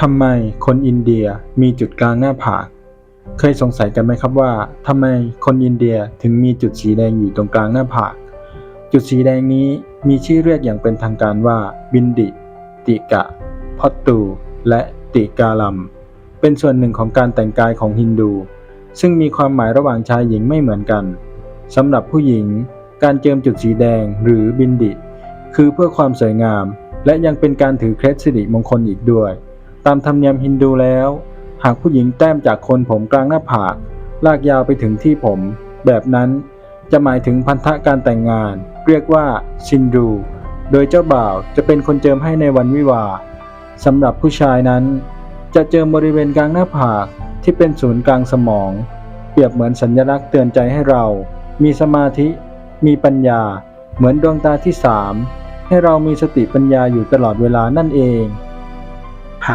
ทำไมคนอินเดียมีจุดกลางหน้าผาก เคยสงสัยกันไหมครับว่าทำไมคนอินเดียถึงมีจุดสีแดงอยู่ตรงกลางหน้าผาก จุดสีแดงนี้มีชื่อเรียกอย่างเป็นทางการว่าบินดิ ติกะพอตตู และติกาลัม เป็นส่วนหนึ่งของการแต่งกายของฮินดู ซึ่งมีความหมายระหว่างชายหญิงไม่เหมือนกันสำหรับผู้หญิง การเจิมจุดสีแดงหรือบินดิ คือเพื่อความสวยงาม และยังเป็นการถือเคล็ดสิริมงคลอีกด้วย ตามธรรมเนียมฮินดูแล้ว หากผู้หญิงแต้มจากโคนผมกลางหน้าผาก ลากยาวไปถึงที่ผม แบบนั้นจะหมายถึงพันธะการแต่งงาน เรียกว่าซินดู โดยเจ้าบ่าวจะเป็นคนเจิมให้ในวันวิวาสำหรับผู้ชายนั้น จะเจิมบริเวณกลางหน้าผากที่เป็นศูนย์กลางสมอง เปรียบเหมือนสัญลักษณ์เตือนใจให้เรา มีสมาธิ มีปัญญา เหมือนดวงตาที่สามให้เรามีสติปัญญาอยู่ตลอดเวลานั่นเอง